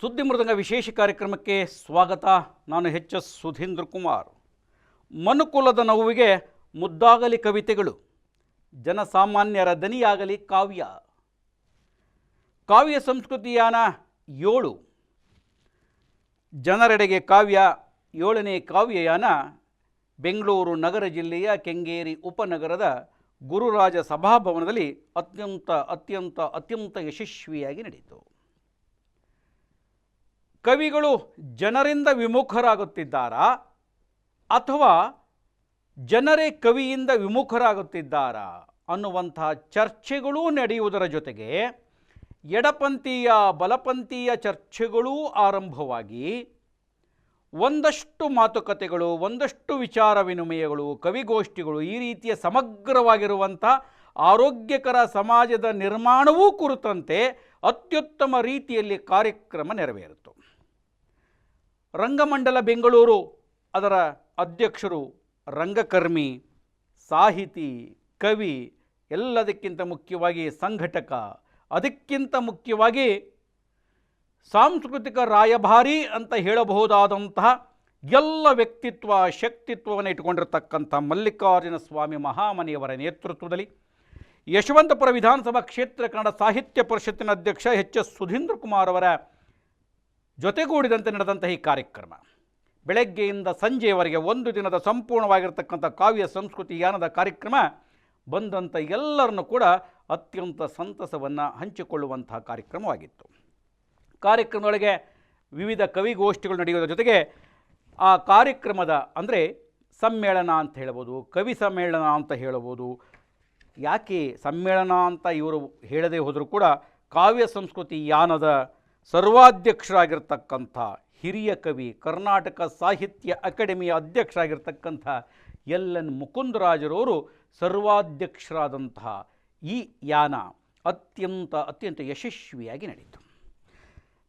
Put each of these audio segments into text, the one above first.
ಸುದ್ದಿ ಮೃದಂಗ ವಿಶೇಷ ಕಾರ್ಯಕ್ರಮಕ್ಕೆ ಸ್ವಾಗತ. ನಾನು ಎಚ್ ಎಸ್ ಸುಧೀಂದ್ರ ಕುಮಾರ್. ಮನುಕುಲದ ನೋವಿಗೆ ಮುದ್ದಾಗಲಿ ಕವಿತೆಗಳು. ಜನಸಾಮಾನ್ಯರ ದನಿಯಾಗಲಿ ಕಾವ್ಯ. ಕಾವ್ಯ ಸಂಸ್ಕೃತಿಯಾನ ಏಳು. ಜನರೆಡೆಗೆ ಕಾವ್ಯ. ಏಳನೇ ಕಾವ್ಯಯಾನ ಬೆಂಗಳೂರು ನಗರ ಜಿಲ್ಲೆಯ ಕೆಂಗೇರಿ ಉಪನಗರದ ಗುರುರಾಜ ಸಭಾಭವನದಲ್ಲಿ ಅತ್ಯಂತ ಅತ್ಯಂತ ಅತ್ಯಂತ ಯಶಸ್ವಿಯಾಗಿ ನಡೆಯಿತು. ಕವಿಗಳು ಜನರಿಂದ ವಿಮುಖರಾಗುತ್ತಿದ್ದಾರಾ? ಅಥವಾ ಜನರೇ ಕವಿಯಿಂದ ವಿಮುಖರಾಗುತ್ತಿದ್ದಾರಾ? ಅನ್ನುವಂಥ ಚರ್ಚೆಗಳೂ ನಡೆಯುವುದರ ಜೊತೆಗೆ ಎಡಪಂಥೀಯ, ಬಲಪಂಥೀಯ ಚರ್ಚೆಗಳೂ ಆರಂಭವಾಗಿ ಒಂದಷ್ಟು ಮಾತುಕತೆಗಳು, ಒಂದಷ್ಟು ವಿಚಾರ ವಿನಿಮಯಗಳು ಕವಿಗೋಷ್ಠಿಗಳು ಈ ರೀತಿಯ ಸಮಗ್ರವಾಗಿರುವಂಥ ಆರೋಗ್ಯಕರ ಸಮಾಜದ ನಿರ್ಮಾಣವೂ ಕುರಿತಂತೆ ಅತ್ಯುತ್ತಮ ರೀತಿಯಲ್ಲಿ ಕಾರ್ಯಕ್ರಮ ನೆರವೇರಿತು ರಂಗಮಂಡಲ ಬೆಂಗಳೂರು, ಅದರ ಅಧ್ಯಕ್ಷರು ರಂಗಕರ್ಮಿ, ಸಾಹಿತಿ, ಕವಿ, ಎಲ್ಲದಕ್ಕಿಂತ ಮುಖ್ಯವಾಗಿ ಸಂಘಟಕ, ಅದಕ್ಕಿಂತ ಮುಖ್ಯವಾಗಿ ಸಾಂಸ್ಕೃತಿಕ ರಾಯಭಾರಿ ಅಂತ ಹೇಳಬಹುದಾದಂತಹ ಎಲ್ಲ ವ್ಯಕ್ತಿತ್ವ, ಶಕ್ತಿತ್ವವನ್ನು ಇಟ್ಟುಕೊಂಡಿರ್ತಕ್ಕಂಥ ಮಲ್ಲಿಕಾರ್ಜುನ ಸ್ವಾಮಿ ಮಹಾಮನೆಯವರ ನೇತೃತ್ವದಲ್ಲಿ ಯಶವಂತಪುರ ವಿಧಾನಸಭಾ ಕ್ಷೇತ್ರ ಕನ್ನಡ ಸಾಹಿತ್ಯ ಪರಿಷತ್ತಿನ ಅಧ್ಯಕ್ಷ ಎಚ್ ಎಸ್ ಸುಧೀಂದ್ರ ಕುಮಾರ್ ಅವರ ಜೊತೆಗೂಡಿದಂತೆ ನಡೆದಂತಹ ಈ ಕಾರ್ಯಕ್ರಮ. ಬೆಳಗ್ಗೆಯಿಂದ ಸಂಜೆಯವರೆಗೆ ಒಂದು ದಿನದ ಸಂಪೂರ್ಣವಾಗಿರ್ತಕ್ಕಂಥ ಕಾವ್ಯ ಸಂಸ್ಕೃತಿ ಯಾನದ ಕಾರ್ಯಕ್ರಮ ಬಂದಂಥ ಎಲ್ಲರನ್ನು ಕೂಡ ಅತ್ಯಂತ ಸಂತಸವನ್ನು ಹಂಚಿಕೊಳ್ಳುವಂತಹ ಕಾರ್ಯಕ್ರಮವಾಗಿತ್ತು. ಕಾರ್ಯಕ್ರಮದೊಳಗೆ ವಿವಿಧ ಕವಿಗೋಷ್ಠಿಗಳು ನಡೆಯುವುದರ ಜೊತೆಗೆ ಆ ಕಾರ್ಯಕ್ರಮದ ಅಂದರೆ ಸಮ್ಮೇಳನ ಅಂತ ಹೇಳ್ಬೋದು, ಕವಿ ಸಮ್ಮೇಳನ ಅಂತ ಹೇಳ್ಬೋದು ಯಾಕೆ ಸಮ್ಮೇಳನ ಅಂತ ಇವರು ಹೇಳದೇ ಹೋದರೂ ಕೂಡ ಕಾವ್ಯ ಸಂಸ್ಕೃತಿ ಯಾನದ ಸರ್ವಾಧ್ಯಕ್ಷರಾಗಿರ್ತಕ್ಕಂಥ ಹಿರಿಯ ಕವಿ, ಕರ್ನಾಟಕ ಸಾಹಿತ್ಯ ಅಕಾಡೆಮಿಯ ಅಧ್ಯಕ್ಷರಾಗಿರ್ತಕ್ಕಂಥ ಎಲ್ ಎನ್ ಮುಕುಂದರಾಜರವರು ಸರ್ವಾಧ್ಯಕ್ಷರಾದಂತಹ ಈ ಯಾನ ಅತ್ಯಂತ ಅತ್ಯಂತ ಯಶಸ್ವಿಯಾಗಿ ನಡೆಯಿತು.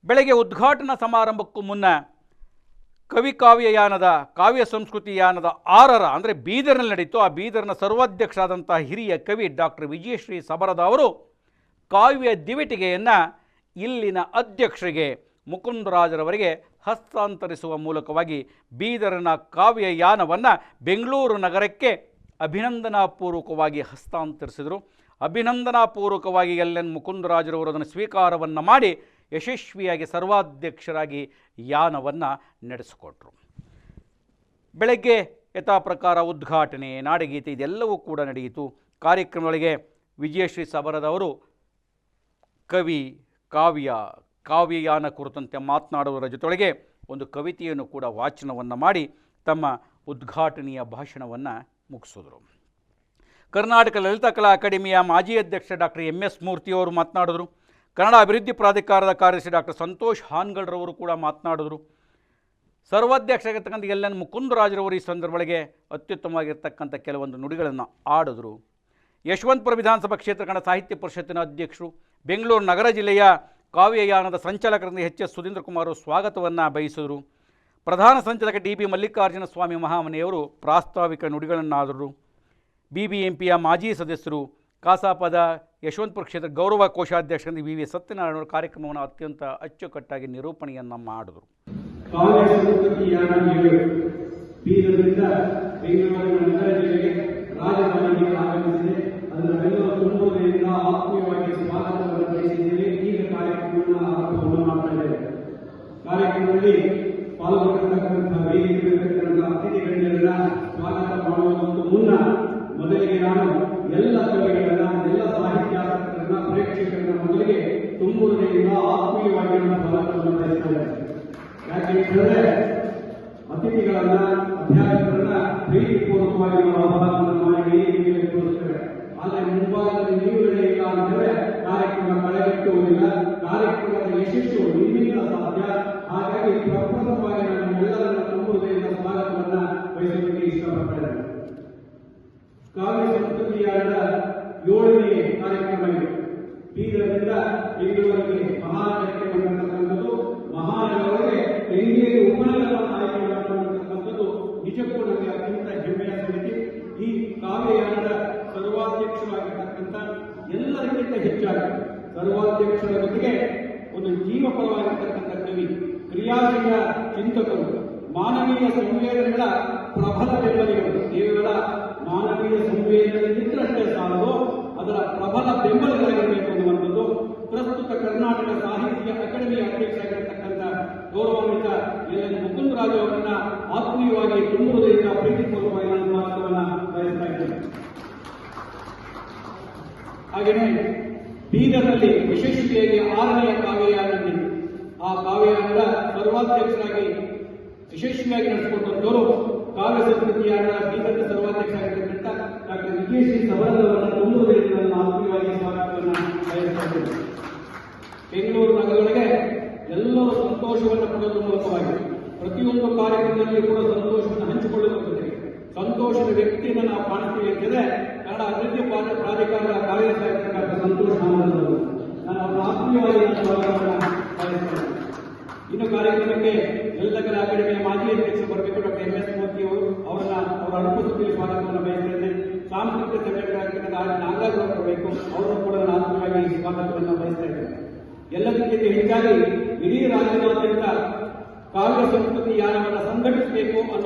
ಬೆಳಗ್ಗೆ ಉದ್ಘಾಟನಾ ಸಮಾರಂಭಕ್ಕೂ ಮುನ್ನ ಕವಿ ಕಾವ್ಯಯಾನದ ಕಾವ್ಯ ಸಂಸ್ಕೃತಿ ಯಾನದ ಆರರ ಅಂದರೆ ಬೀದರ್ನಲ್ಲಿ ನಡೆಯಿತು. ಆ ಬೀದರ್ನ ಸರ್ವಾಧ್ಯಕ್ಷರಾದಂಥ ಹಿರಿಯ ಕವಿ ಡಾಕ್ಟರ್ ವಿಜಯಶ್ರೀ ಸಬರದ ಅವರು ಕಾವ್ಯ ದಿವಿಟಿಗೆಯನ್ನು ಇಲ್ಲಿನ ಅಧ್ಯಕ್ಷರಿಗೆ ಮುಕುಂದರಾಜರವರಿಗೆ ಹಸ್ತಾಂತರಿಸುವ ಮೂಲಕವಾಗಿ ಬೀದರನ ಕಾವ್ಯ ಯಾನವನ್ನು ಬೆಂಗಳೂರು ನಗರಕ್ಕೆ ಅಭಿನಂದನಾಪೂರ್ವಕವಾಗಿ ಹಸ್ತಾಂತರಿಸಿದರು. ಅಭಿನಂದನಾಪೂರ್ವಕವಾಗಿ ಎಲ್ ಎನ್ ಮುಕುಂದರಾಜರವರು ಅದನ್ನು ಸ್ವೀಕಾರವನ್ನು ಮಾಡಿ ಯಶಸ್ವಿಯಾಗಿ ಸರ್ವಾಧ್ಯಕ್ಷರಾಗಿ ಯಾನವನ್ನು ನಡೆಸಿಕೊಟ್ರು. ಬೆಳಗ್ಗೆ ಯಥಾಪ್ರಕಾರ ಉದ್ಘಾಟನೆ, ನಾಡಗೀತೆ ಇದೆಲ್ಲವೂ ಕೂಡ ನಡೆಯಿತು. ಕಾರ್ಯಕ್ರಮದೊಳಗೆ ವಿಜಯಶ್ರೀ ಸಬರದವರು ಕವಿ ಕಾವ್ಯ, ಕಾವ್ಯಯಾನ ಕುರಿತಂತೆ ಮಾತನಾಡುವುದರ ಜೊತೆಗೆ ಒಂದು ಕವಿತೆಯನ್ನು ಕೂಡ ವಾಚನವನ್ನು ಮಾಡಿ ತಮ್ಮ ಉದ್ಘಾಟನೆಯ ಭಾಷಣವನ್ನು ಮುಗಿಸಿದರು. ಕರ್ನಾಟಕ ಲಲಿತಕಲಾ ಅಕಾಡೆಮಿಯ ಮಾಜಿ ಅಧ್ಯಕ್ಷ ಡಾಕ್ಟರ್ ಎಂ ಎಸ್ ಮೂರ್ತಿಯವರು ಮಾತನಾಡಿದರು. ಕನ್ನಡ ಅಭಿವೃದ್ಧಿ ಪ್ರಾಧಿಕಾರದ ಕಾರ್ಯದರ್ಶಿ ಡಾಕ್ಟರ್ ಸಂತೋಷ್ ಹಾನ್ಗಡ್ರವರು ಕೂಡ ಮಾತನಾಡಿದರು. ಸರ್ವಾಧ್ಯಕ್ಷರಾಗಿರ್ತಕ್ಕಂಥ ಎಲ್ ಎನ್ ಮುಕುಂದರಾಜರವರು ಈ ಸಂದರ್ಭಗಳಿಗೆ ಅತ್ಯುತ್ತಮವಾಗಿರ್ತಕ್ಕಂಥ ಕೆಲವೊಂದು ನುಡಿಗಳನ್ನು ಆಡಿದ್ರು. ಯಶವಂತಪುರ ವಿಧಾನಸಭಾ ಕ್ಷೇತ್ರ ಕನ್ನಡ ಸಾಹಿತ್ಯ ಪರಿಷತ್ತಿನ ಅಧ್ಯಕ್ಷರು ಬೆಂಗಳೂರು ನಗರ ಜಿಲ್ಲೆಯ ಕಾವ್ಯಯಾನದ ಸಂಚಾಲಕರಿಂದ ಎಚ್ ಎಸ್ ಸುಧೀಂದ್ರ ಕುಮಾರ್ ಸ್ವಾಗತವನ್ನು ಬಯಸಿದರು. ಪ್ರಧಾನ ಸಂಚಾಲಕ ಡಿ ಬಿ ಮಲ್ಲಿಕಾರ್ಜುನ ಸ್ವಾಮಿ ಮಹಾಮನೆಯವರು ಪ್ರಾಸ್ತಾವಿಕ ನುಡಿಗಳನ್ನಾದರು. ಬಿ ಬಿ ಎಂ ಪಿಯ ಮಾಜಿ ಸದಸ್ಯರು ಕಾಸಾಪದ ಯಶವಂತಪುರ ಕ್ಷೇತ್ರ ಗೌರವ ಕೋಶಾಧ್ಯಕ್ಷರಿಂದ ವಿ ವಿ ಸತ್ಯನಾರಾಯಣವರು ಕಾರ್ಯಕ್ರಮವನ್ನು ಅತ್ಯಂತ ಅಚ್ಚುಕಟ್ಟಾಗಿ ನಿರೂಪಣೆಯನ್ನು ಮಾಡಿದರು. ಬೆಂಗಳೂರಿನ ನಗರ ಜಿಲ್ಲೆಗೆ ರಾಜಧಾನಿಗೆ ಆಗಮಿಸಿದೆ. ಅದನ್ನೆಲ್ಲ ತುಂಬುವುದರಿಂದ ಆತ್ಮೀಯವಾಗಿ ಸ್ವಾಗತವನ್ನು ಬಯಸಿದ್ದೇವೆ ಈಗ ಕಾರ್ಯಕ್ರಮವನ್ನು ಆರಂಭವನ್ನು ಮಾಡ್ತಾ ಇದ್ದೇವೆ. ಕಾರ್ಯಕ್ರಮದಲ್ಲಿ ಪಾಲ್ಗೊಂಡಿರ್ತಕ್ಕಂಥ ವೇದಿಕೆಯಲ್ಲಿರ್ತಕ್ಕಂಥ ಅತಿಥಿ ಸ್ವಾಗತ ಮುನ್ನ ಮೊದಲಿಗೆ ನಾನು ಎಲ್ಲ ಕವಿಗಳನ್ನ, ಎಲ್ಲ ಸಾಹಿತ್ಯಾಸಕ್ತರನ್ನ ಪ್ರೇಕ್ಷಕರನ್ನ ಮೊದಲಿಗೆ ತುಂಬುವುದರಿಂದ ಆತ್ಮೀಯವಾಗಿ ಸ್ವಾಗತವನ್ನು ಅತಿಥಿಗಳನ್ನ, ಅಧ್ಯಾಪಕರನ್ನ ಪ್ರೀತಿಪೂರ್ವಕವಾಗಿ ನಾವು ಆಹ್ವಾನವನ್ನು ಮಾಡಿ ವೇದಿಕೆಯಲ್ಲಿ ತೋರಿಸ್ತೇವೆ ಆದರೆ ಮುಂಭಾಗದಲ್ಲಿ ನೀವು ನಡೆಯಿಲ್ಲ ಅಂದರೆ ಕಾರ್ಯಕ್ರಮ ಕಳೆಗಟ್ಟುವುದಿಲ್ಲ ಕಾರ್ಯಕ್ರಮದ ಯಶಸ್ಸು ನಿಮ್ಮಿಂದ ಸಾಧ್ಯ. ಹಾಗಾಗಿ ಪ್ರಪ್ರಥಮವಾಗಿ ನಾನು ಎಲ್ಲರನ್ನ ತುಂಬುವುದರಿಂದ ಸ್ವಾಗತವನ್ನ ಬಯಸಲಿಕ್ಕೆ ಇಷ್ಟಪಡ್ತೇನೆ. ಕಾವ್ಯ ಸಂಸ್ಕೃತಿಯಾದ ಏಳನೇ ಕಾರ್ಯಕ್ರಮ ಇದೆ. ಬೀದರಿಂದ ಬೆಂಗಳೂರಿಗೆ ಮಹಾನಗರಕ್ಕೆ ಬಂದಿರತಕ್ಕಂಥದ್ದು ಮಹಾನಗರಕ್ಕೆ ಬೆಂಗಳೂರು ಉಪನಗರವನ್ನು ಆಯ್ಕೆ ನಿಜಕ್ಕೂ ನಮಗೆ ಅತ್ಯಂತ ಹೆಮ್ಮೆಯ ಈ ಕಾವ್ಯಯಾನದ ಸರ್ವಾಧ್ಯಕ್ಷರಾಗಿರ್ತಕ್ಕಂಥ ಎಲ್ಲರಿಗಿಂತ ಹೆಚ್ಚಾಗಿ ಸರ್ವಾಧ್ಯಕ್ಷರ ಜೊತೆಗೆ ಒಂದು ಜೀವಪರವಾಗಿರ್ತಕ್ಕಂಥ ಕವಿ, ಕ್ರಿಯಾಶೀಲ ಚಿಂತಕರು, ಮಾನವೀಯ ಸಂವೇದನೆಗಳ ಪ್ರಬಲ ಬೆಂಬಲಿಗಳು ಕೇವಲ ಮಾನವೀಯ ಸಂವೇದನೆ ಸಂವೇದನೆಗಳಿದ್ದರಷ್ಟೇ ಸಾಲದು, ಅದರ ಪ್ರಬಲ ಬೆಂಬಲಿಗಳಾಗಿರಬೇಕು ಅನ್ನುವಂಥದ್ದು ಪ್ರಸ್ತುತ ಕರ್ನಾಟಕ ಸಾಹಿತ್ಯ ಅಕಾಡೆಮಿಯ ಅಧ್ಯಕ್ಷರಾಗಿರ್ತಕ್ಕಂಥ ಗೌರವಾನ್ವಿತ ಎಲ್ ಎನ್ ಮುಕುಂದರಾಜು ಅವರನ್ನ ಆತ್ಮೀಯವಾಗಿ ತುಂಬುವುದರಿಂದ ಪ್ರೀತಿಪೂರ್ವಕವಾಗಿ ನಾನು ಸ್ವಾಗತವನ್ನ ಬಯಸ್ತಾ ಇದ್ದೇನೆ ಹಾಗೆಯೇ ಬೀದರ್ನಲ್ಲಿ ಯಶಸ್ವಿಯಾಗಿ ಆರನೆಯ ಕಾವ್ಯ. ಆ ಕಾವ್ಯಯಾನದ ಸರ್ವಾಧ್ಯಕ್ಷರಾಗಿ ಯಶಸ್ವಿಯಾಗಿ ನಡೆಸಿಕೊಂಡವರು ಕಾವ್ಯ ಸಂಸ್ಕೃತಿಯಾದ ಬೀದರ್ನ ಸರ್ವಾಧ್ಯಕ್ಷರಾಗಿರ್ತಕ್ಕಂಥ ಡಾಕ್ಟರ್ ವಿಜಯ್ ಶ್ರೀ ಸವರದವರನ್ನು ತುಂಬುವುದರಿಂದ ನಾನು ಆತ್ಮೀಯವಾಗಿ ಸ್ವಾಗತವನ್ನು ಬಯಸ್ತಾ ಇದ್ದೇನೆ ಬೆಂಗಳೂರು ನಗರಗಳಿಗೆ ಎಲ್ಲರೂ ಸಂತೋಷವನ್ನು ಪಡೆಯುವ ಮೂಲಕವಾಗಿ ಪ್ರತಿಯೊಂದು ಕಾರ್ಯಕ್ರಮದಲ್ಲಿ ಕೂಡ ಸಂತೋಷವನ್ನು ಹಂಚಿಕೊಳ್ಳುತ್ತದೆ ಸಂತೋಷದ ವ್ಯಕ್ತಿಯನ್ನು ನಾವು ಕಾಣ್ತೀವಿ ಅಂತಂದ್ರೆ ಕನ್ನಡ ಅಭಿವೃದ್ಧಿ ಪ್ರಾ- ಪ್ರಾಧಿಕಾರದ ಕಾರ್ಯದರ್ಶಿಯಾಗಿರ್ತಕ್ಕಂಥ ಸಂತೋಷ ಆನಂದವರು ನಾನು ಅವರ ಆತ್ಮೀಯವಾಗಿ ಇನ್ನು ಕಾರ್ಯಕ್ರಮಕ್ಕೆ ಎಲ್ಲ ಕಲಾ ಅಕಾಡೆಮಿಯ ಮಾಜಿ ಅಧ್ಯಕ್ಷ ಬರಬೇಕು ಡಾಕ್ಟರ್ ಎಂ ಎಸ್ ಮೂರ್ತಿ ಅವರು ಅವರನ್ನ ಅವರ ಅನುಪಸ್ಥಿತಿಯಲ್ಲಿ ಸ್ವಾಗತವನ್ನು ಬಯಸ್ತೇನೆ ಸಾಂಸ್ಕೃತಿಕ ಆರ್ ನಾಗರಾಜ್ ಅವರು ಬರಬೇಕು. ಅವರನ್ನು ಕೂಡ ಆತ್ಮೀಯವಾಗಿ ಸ್ವಾಗತವನ್ನು ಬಯಸ್ತಾ ಇದ್ದೇನೆ ಎಲ್ಲದಕ್ಕಿಂತ ಹೆಚ್ಚಾಗಿ ಇಡೀ ರಾಜ್ಯದಾದ್ಯಂತ ಕಾವ್ಯ ಸಂಸ್ಕೃತಿ ಯಾರವನ್ನ ಸಂಘಟಿಸಬೇಕು ಅನ್ನೋ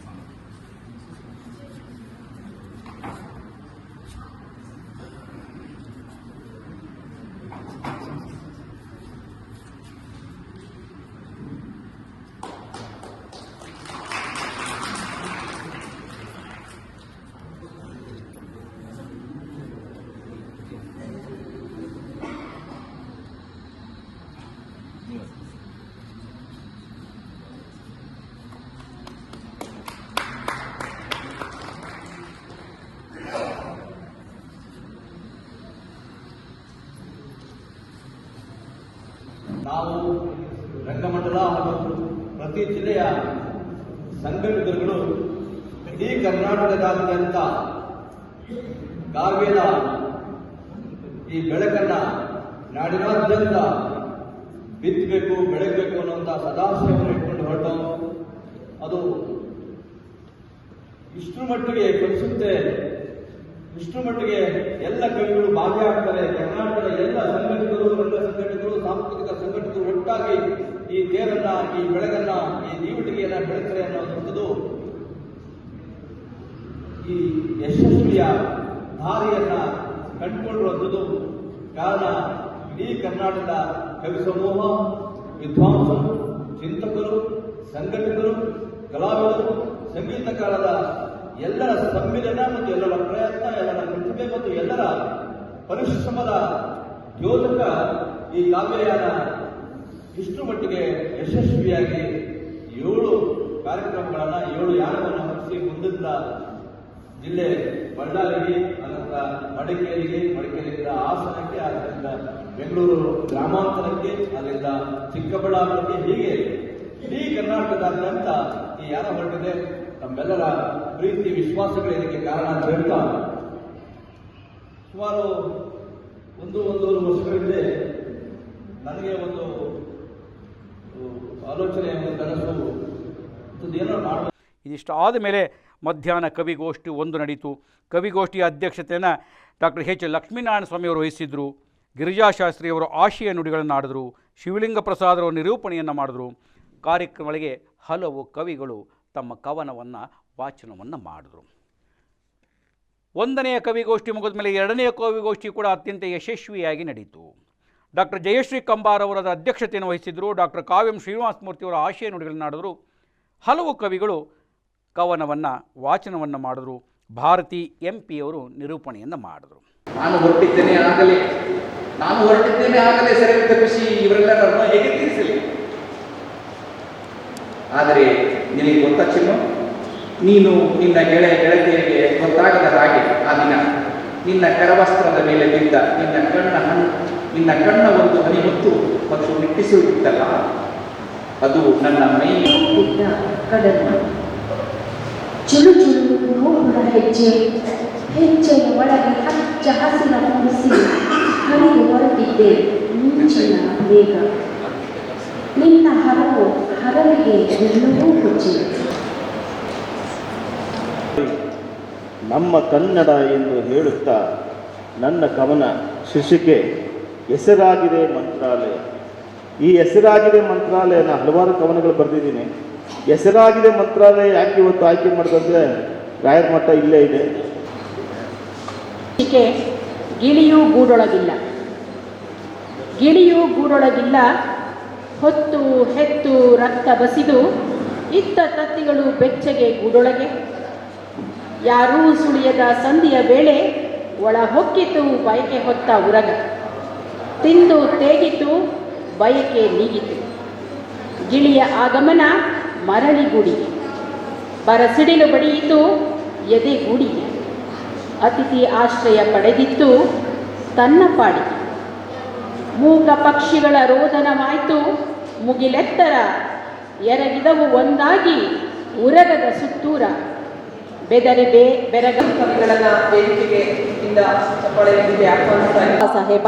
ನಾವು ರಂಗಮಂಡಲ ಹಾಗೂ ಪ್ರತಿ ಜಿಲ್ಲೆಯ ಸಂಘಟಕರುಗಳು ಇಡೀ ಕರ್ನಾಟಕದಾದ್ಯಂತ ಕಾವ್ಯದ ಈ ಬೆಳಕನ್ನ ನಾಡಿನಾದ್ಯಂತ ಬಿತ್ತಬೇಕು ಬೆಳಗಬೇಕು ಅನ್ನುವಂಥ ಸದಾಶಯವನ್ನು ಇಟ್ಕೊಂಡು ಹೊರಟು. ಅದು ಇಷ್ಟು ಮಟ್ಟಿಗೆ ಕಲಿಸುತ್ತೆ ಇಷ್ಟು ಮಟ್ಟಿಗೆ ಎಲ್ಲ ಕವಿಗಳು ಭಾಗಿಯಾಗ್ತಾರೆ. ಕರ್ನಾಟಕದ ಎಲ್ಲ ಸಂಘಟಿತರು ಸಂಘಟಕರು, ಸಾಂಸ್ಕೃತಿಕ ಸಂಘಟಿತರು ಒಟ್ಟಾಗಿ ಈ ತೇರನ್ನ, ಈ ಬೆಳಗನ್ನ, ಈ ದೀವಟಿಗೆಯನ್ನ ಬೆಳಗ್ತಾರೆ ಅನ್ನೋದು ಈ ಯಶಸ್ವಿಯ ದಾರಿಯನ್ನ ಕಂಡುಕೊಂಡಿರುವಂಥದ್ದು ಕಾರಣ ಇಡೀ ಕರ್ನಾಟಕದ ಕವಿ ಸಮೂಹ, ವಿದ್ವಾಂಸರು, ಚಿಂತಕರು, ಸಂಘಟಕರು, ಕಲಾವಿದರು, ಸಂಗೀತಕಾರರ ಎಲ್ಲರ ಸಂವಿಧಾನ ಮತ್ತು ಎಲ್ಲರ ಪ್ರಯತ್ನ, ಎಲ್ಲರ ಪ್ರತಿಭೆ ಮತ್ತು ಎಲ್ಲರ ಪರಿಶ್ರಮದ ದ್ಯೋತಕ ಈ ಕಾವ್ಯಯಾನ ಇಷ್ಟು ಮಟ್ಟಿಗೆ ಯಶಸ್ವಿಯಾಗಿ ಏಳು ಕಾರ್ಯಕ್ರಮಗಳನ್ನು, ಏಳು ಯಾನವನ್ನು ಹರಿಸಿ ಮುಂದಿದ್ದ ಜಿಲ್ಲೆ ಬಳ್ಳಾರಿಗೆ ಅನಂತರ ಮಡಿಕೇರಿಗೆ, ಮಡಿಕೇರಿಯಿಂದ ಹಾಸನಕ್ಕೆ ಅದರಿಂದ ಬೆಂಗಳೂರು ಗ್ರಾಮಾಂತರಕ್ಕೆ ಅದರಿಂದ ಚಿಕ್ಕಬಳ್ಳಾಪುರಕ್ಕೆ ಹೀಗೆ ಇಡೀ ಕರ್ನಾಟಕದಾದ್ಯಂತ ಈ ಯಾನ ಹೊರಟಿದೆ. ನಮ್ಮೆಲ್ಲರ ಪ್ರೀತಿ, ವಿಶ್ವಾಸಗಳು ಇದಕ್ಕೆ ಕಾರಣ ಅಂತ. ಹೇಳ್ತಾ ಸುಮಾರು ಒಂದು, ಒಂದೂವರೆ ವರ್ಷಗಳಿಂದ ನನಗೆ ಒಂದು ಆಲೋಚನೆ ಕನಸು ಏನೋ ಮಾಡಬೇಕು. ಇದಿಷ್ಟು ಆದ ಮೇಲೆ ಮಧ್ಯಾಹ್ನ ಕವಿಗೋಷ್ಠಿ ಒಂದು ನಡೀತು. ಕವಿಗೋಷ್ಠಿಯ ಅಧ್ಯಕ್ಷತೆಯನ್ನು ಡಾಕ್ಟರ್ ಎಚ್ ಲಕ್ಷ್ಮೀನಾರಾಯಣ ಸ್ವಾಮಿಯವರು ವಹಿಸಿದ್ರು. ಗಿರಿಜಾಶಾಸ್ತ್ರಿಯವರು ಆಶಯ ನುಡಿಗಳನ್ನು ಆಡಿದ್ರು ಶಿವಲಿಂಗ ಪ್ರಸಾದರವರು ನಿರೂಪಣೆಯನ್ನು ಮಾಡಿದ್ರು. ಕಾರ್ಯಕ್ರಮಗಳಿಗೆ ಹಲವು ಕವಿಗಳು ತಮ್ಮ ಕವನವನ್ನು, ವಾಚನವನ್ನು ಮಾಡಿದ್ರು. ಒಂದನೆಯ ಕವಿಗೋಷ್ಠಿ ಮುಗಿದ ಮೇಲೆ ಎರಡನೆಯ ಕವಿಗೋಷ್ಠಿ ಕೂಡ ಅತ್ಯಂತ ಯಶಸ್ವಿಯಾಗಿ ನಡೀತು. ಡಾಕ್ಟರ್ ಜಯಶ್ರೀ ಕಂಬಾರ್ ಅವರ ಅಧ್ಯಕ್ಷತೆಯನ್ನು ವಹಿಸಿದ್ದರು. ಡಾಕ್ಟರ್ ಕಾವ್ಯಂ ಶ್ರೀನಿವಾಸ ಮೂರ್ತಿಯವರ ಆಶಯ ನುಡಿಗಳನ್ನು ಆಡಿದ್ರು ಹಲವು ಕವಿಗಳು ಕವನವನ್ನು, ವಾಚನವನ್ನು ಮಾಡಿದ್ರು. ಭಾರತಿ ಎಂ ಪಿಯವರು ನಿರೂಪಣೆಯನ್ನು ಮಾಡಿದ್ರು. ನಾನು ಹೊರಟಿದ್ದೇನೆ ಆಗಲೇ. ನಾನು ಹೊರಟಿದ್ದೇನೆ ಆಗಲೇ ಸರಿ ತಪ್ಪಿಸಿ ಇವರೆಲ್ಲರನ್ನು ಹೇಗೆ ತಿಳಿಸಲಿ ಆದರೆ ನಿನಗೆ ಗೊತ್ತ ಚಿನ್ನು, ನೀನು ನಿನ್ನ ಗೆಳೆ ಗೆಳತಿಯರಿಗೆ ಗೊತ್ತಾಗದ ಹಾಗೆ ಆ ದಿನ ನಿನ್ನ ಕರವಸ್ತ್ರದ ಮೇಲೆ ಬಿದ್ದ ನಿನ್ನ ಕಣ್ಣ ಹಣ್ಣು ನಿನ್ನ ಕಣ್ಣ ಒಂದು ಹನಿ ಹೊತ್ತು ಮತ್ತು ನಿಟ್ಟಿಸುತ್ತಿತ್ತಲ್ಲ ಅದು ನನ್ನ ಮೈ ಬಿದ್ದ ಕಡಲು ಚುಳು ಚುಳು ನೋಡುವ ಹೆಜ್ಜೆ ಹೆಜ್ಜೆಯ ಒಳಗೆ ಹಚ್ಚ ಹಸಿರ ಮುಗಿಸಿ ಹರಿದು ಹೊರಟಿದ್ದೆ ಮುಂಚಿನ ವೇಗ ನಿನ್ನ ಹರವು ಹರವಿಗೆ ಎಲ್ಲವೂ ಹುಚ್ಚಿ ನಮ್ಮ ಕನ್ನಡ ಎಂದು ಹೇಳುತ್ತಾ ನನ್ನ ಕವನ ಶಿಶಿಕೆ. ಹೆಸರಾಗಿದೆ ಮಂತ್ರಾಲಯ. ಈ ಹೆಸರಾಗಿದೆ ಮಂತ್ರಾಲಯನ ಹಲವಾರು ಕವನಗಳು ಬರೆದಿದ್ದೀನಿ. ಹೆಸರಾಗಿದೆ ಮಂತ್ರಾಲಯ ಯಾಕೆ ಇವತ್ತು ಆಯ್ಕೆ ಮಾಡಿದಂದ್ರೆ ರಾಯರ ಮಠ ಇಲ್ಲೇ ಇದೆ. ಗಿಳಿಯೂ ಗೂಡೊಳಗಿಲ್ಲ. ಗಿಳಿಯೂ ಗೂಡೊಳಗಿಲ್ಲ. ಹೊತ್ತು ಹೆತ್ತು ರಕ್ತ ಬಸಿದು ಇತ್ತ ತತ್ತಿಗಳು ಬೆಚ್ಚಗೆ ಗೂಡೊಳಗೆ. ಯಾರೂ ಸುಳಿಯದ ಸಂಧಿಯ ವೇಳೆ ಒಳ ಹೊಕ್ಕಿತು ಬಯಕೆ ಹೊತ್ತ ಉರಗ. ತಿಂದು ತೇಗಿತು ಬಯಕೆ ನೀಗಿತು. ಗಿಳಿಯ ಆಗಮನ ಮರಳಿಗೂಡಿಗೆ ಬರಸಿಡಿಲು ಬಡಿಯಿತು ಎದೆಗೂಡಿಗೆ ಅತಿಥಿ ಆಶ್ರಯ ಪಡೆದಿತ್ತು ತನ್ನ ಪಾಡಿಗೆ. ಮೂಕ ಪಕ್ಷಿಗಳ ರೋದನವಾಯಿತು ಮುಗಿಲೆತ್ತರ ಎರಗಿದವು ಒಂದಾಗಿ ಉರಗದ ಸುತ್ತೂರ. ಬೆದರಿ ಬೇ ಬೆರಗ. ಕವಿಗಳನ್ನ ವೇದಿಕೆಗೆ ಆಹ್ವಾನಿಸ್ತಾ ಇದ್ದೀನಿ. ಸಾಹೇಬ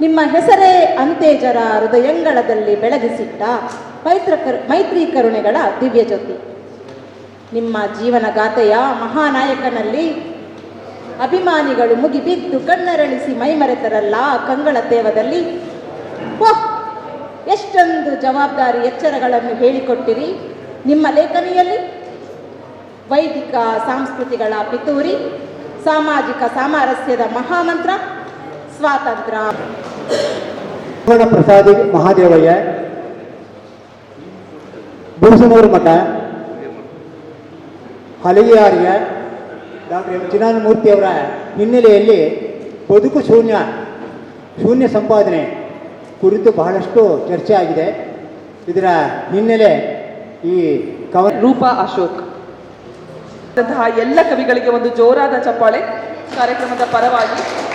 ನಿಮ್ಮ ಹೆಸರೇ ಅಂತೆಜರ ಹೃದಯಂಗಳದಲ್ಲಿ ಬೆಳಗಿಸಿಟ್ಟ ಕರು, ಮೈತ್ರಿ ಕರುಣೆಗಳ ದಿವ್ಯ ಜ್ಯೋತಿ. ನಿಮ್ಮ ಜೀವನ ಗಾಥೆಯ ಮಹಾನಾಯಕನಲ್ಲಿ ಅಭಿಮಾನಿಗಳು ಮುಗಿಬಿದ್ದು ಕಣ್ಣರಳಿಸಿ ಮೈಮರೆತರಲ್ಲ ಕಂಗಳ ತೇವದಲ್ಲಿ. ಓಹ್ ಎಷ್ಟೊಂದು ಜವಾಬ್ದಾರಿ ಎಚ್ಚರಗಳನ್ನು ಹೇಳಿಕೊಟ್ಟಿರಿ. ನಿಮ್ಮ ಲೇಖನಿಯಲ್ಲಿ ವೈದಿಕ ಸಾಂಸ್ಕೃತಿಗಳ ಪಿತೂರಿ, ಸಾಮಾಜಿಕ ಸಾಮರಸ್ಯದ ಮಹಾಮಂತ್ರ, ಸ್ವಾತಂತ್ರ್ಯ. ಪ್ರಸಾದಿ ಮಹಾದೇವಯ್ಯ, ಬುರುಸನೂರು ಮಠ, ಹಲಗಿಯಾರ್ಯ ಡಾಕ್ಟರ್ ಎಂ ಚಿನ್ನಾನಮೂರ್ತಿಯವರ ಹಿನ್ನೆಲೆಯಲ್ಲಿ ಬದುಕು ಶೂನ್ಯ ಶೂನ್ಯ ಸಂಪಾದನೆ ಕುರಿತು ಬಹಳಷ್ಟು ಚರ್ಚೆ ಆಗಿದೆ. ಇದರ ಹಿನ್ನೆಲೆ ಈ ಕವ ರೂಪ ಅಶೋಕ್. ಎಲ್ಲ ಕವಿಗಳಿಗೆ ಒಂದು ಜೋರಾದ ಚಪ್ಪಾಳೆ. ಕಾರ್ಯಕ್ರಮದ ಪರವಾಗಿ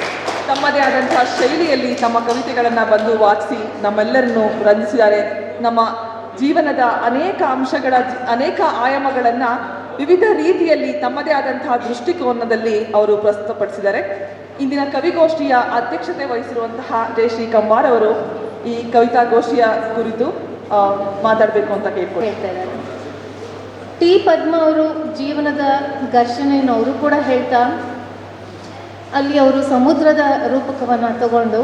ತಮ್ಮದೇ ಆದಂತಹ ಶೈಲಿಯಲ್ಲಿ ತಮ್ಮ ಕವಿತೆಗಳನ್ನು ಬಂದು ವಾಚಿಸಿ ನಮ್ಮೆಲ್ಲರನ್ನು ರಂಜಿಸಿದ್ದಾರೆ. ನಮ್ಮ ಜೀವನದ ಅನೇಕ ಅಂಶಗಳ ಅನೇಕ ಆಯಾಮಗಳನ್ನು ವಿವಿಧ ರೀತಿಯಲ್ಲಿ ತಮ್ಮದೇ ಆದಂತಹ ದೃಷ್ಟಿಕೋನದಲ್ಲಿ ಅವರು ಪ್ರಸ್ತುತಪಡಿಸಿದ್ದಾರೆ. ಇಂದಿನ ಕವಿಗೋಷ್ಠಿಯ ಅಧ್ಯಕ್ಷತೆ ವಹಿಸಿರುವಂತಹ ಜಯಶ್ರೀ ಕಂಬಾರ್ ಅವರು ಈ ಕವಿತಾಗೋಷ್ಠಿಯ ಕುರಿತು ಮಾತಾಡಬೇಕು ಅಂತ ಕೇಳ್ಕೊಂಡು ಟಿ ಪದ್ಮ ಅವರು ಜೀವನದ ಘರ್ಷಣೆಯನ್ನು ಅವರು ಕೂಡ ಹೇಳ್ತಾ ಅಲ್ಲಿ ಅವರು ಸಮುದ್ರದ ರೂಪಕವನ್ನು ತಗೊಂಡು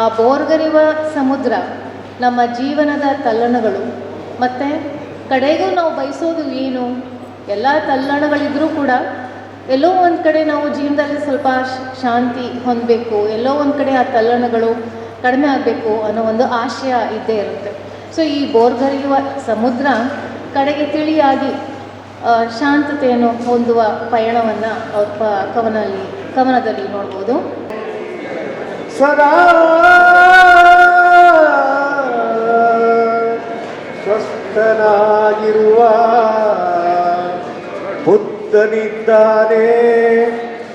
ಆ ಬೋರ್ಗರಿವ ಸಮುದ್ರ, ನಮ್ಮ ಜೀವನದ ತಲ್ಲಣಗಳು. ಮತ್ತು ಕಡೆಗೂ ನಾವು ಬಯಸೋದು ಏನು? ಎಲ್ಲ ತಲ್ಲಣಗಳಿದ್ರೂ ಕೂಡ ಎಲ್ಲೋ ಒಂದು ಕಡೆ ನಾವು ಜೀವನದಲ್ಲಿ ಸ್ವಲ್ಪ ಶಾಂತಿ ಹೊಂದಬೇಕು, ಎಲ್ಲೋ ಒಂದು ಕಡೆ ಆ ತಲ್ಲಣಗಳು ಕಡಿಮೆ ಆಗಬೇಕು ಅನ್ನೋ ಒಂದು ಆಶಯ ಇದ್ದೇ ಇರುತ್ತೆ. ಸೊ ಈ ಬೋರ್ಗರಿಯುವ ಸಮುದ್ರ ಕಡೆಗೆ ತಿಳಿಯಾಗಿ ಶಾಂತತೆಯನ್ನು ಹೊಂದುವ ಪಯಣವನ್ನು ಅವ್ರ ಪ ಕವನಲ್ಲಿ ಕವನದಲ್ಲಿ ನೋಡ್ಬೋದು. ಸದಾ ಸ್ವಸ್ಥನಾಗಿರುವ ಬುದ್ಧನಿದ್ದಾನೆ